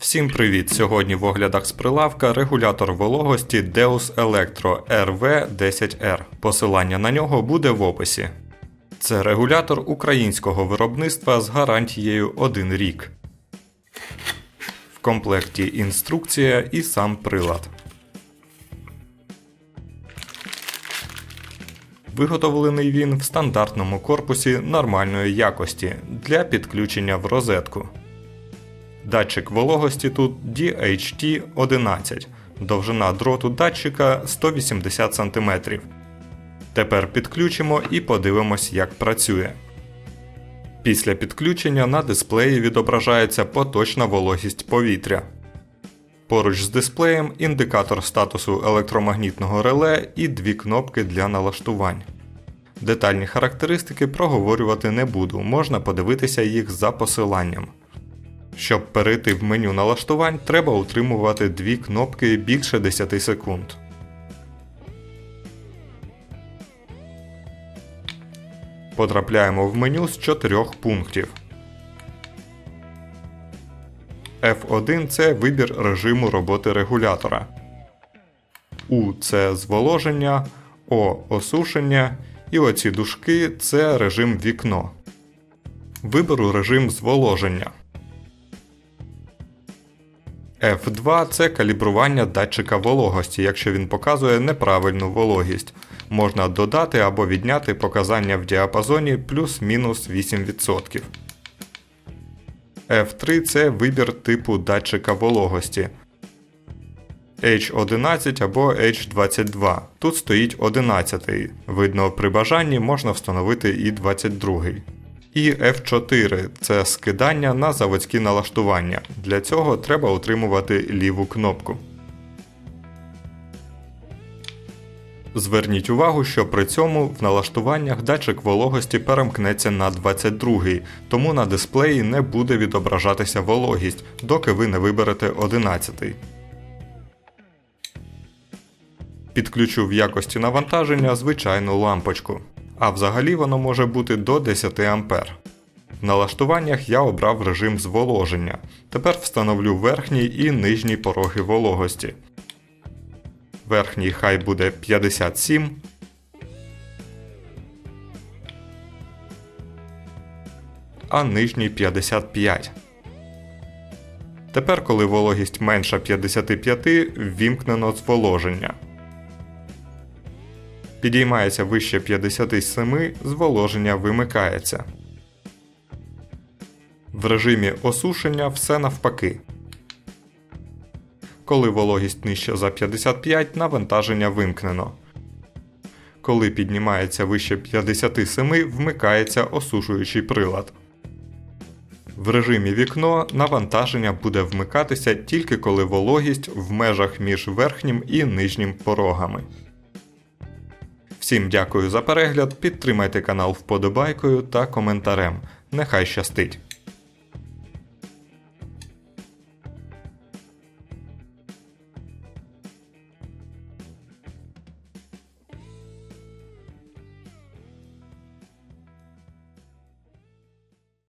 Всім привіт! Сьогодні в оглядах з прилавка регулятор вологості Deus Electro RV10R. Посилання на нього буде в описі. Це регулятор українського виробництва з гарантією 1 рік. В комплекті інструкція і сам прилад. Виготовлений він в стандартному корпусі нормальної якості для підключення в розетку. Датчик вологості тут DHT11, довжина дроту датчика 180 см. Тепер підключимо і подивимось, як працює. Після підключення на дисплеї відображається поточна вологість повітря. Поруч з дисплеєм індикатор статусу електромагнітного реле і дві кнопки для налаштувань. Детальні характеристики проговорювати не буду, можна подивитися їх за посиланням. Щоб перейти в меню налаштувань, треба утримувати дві кнопки більше 10 секунд. Потрапляємо в меню з чотирьох пунктів. F1 це вибір режиму роботи регулятора. U це зволоження, O осушення і оці дужки це режим вікно. Виберу режим зволоження. F2 це калібрування датчика вологості, якщо він показує неправильну вологість. Можна додати або відняти показання в діапазоні плюс-мінус 8%. F3 це вибір типу датчика вологості. H11 або H22. Тут стоїть 11. Видно, при бажанні можна встановити і 22. І F4 це скидання на заводські налаштування. Для цього треба утримувати ліву кнопку. Зверніть увагу, що при цьому в налаштуваннях датчик вологості перемкнеться на 22, тому на дисплеї не буде відображатися вологість, доки ви не виберете 11. Підключу в якості навантаження звичайну лампочку. А взагалі воно може бути до 10 А. В налаштуваннях я обрав режим зволоження. Тепер встановлю верхній і нижній пороги вологості. Верхній хай буде 57. А нижній 55. Тепер, коли вологість менша 55, ввімкнено зволоження. Підіймається вище 57, зволоження вимикається. В режимі осушення все навпаки. Коли вологість нижча за 55, навантаження вимкнено. Коли піднімається вище 57, вмикається осушуючий прилад. В режимі вікно навантаження буде вмикатися тільки коли вологість в межах між верхнім і нижнім порогами. Всім дякую за перегляд, підтримайте канал вподобайкою та коментарем. Нехай щастить!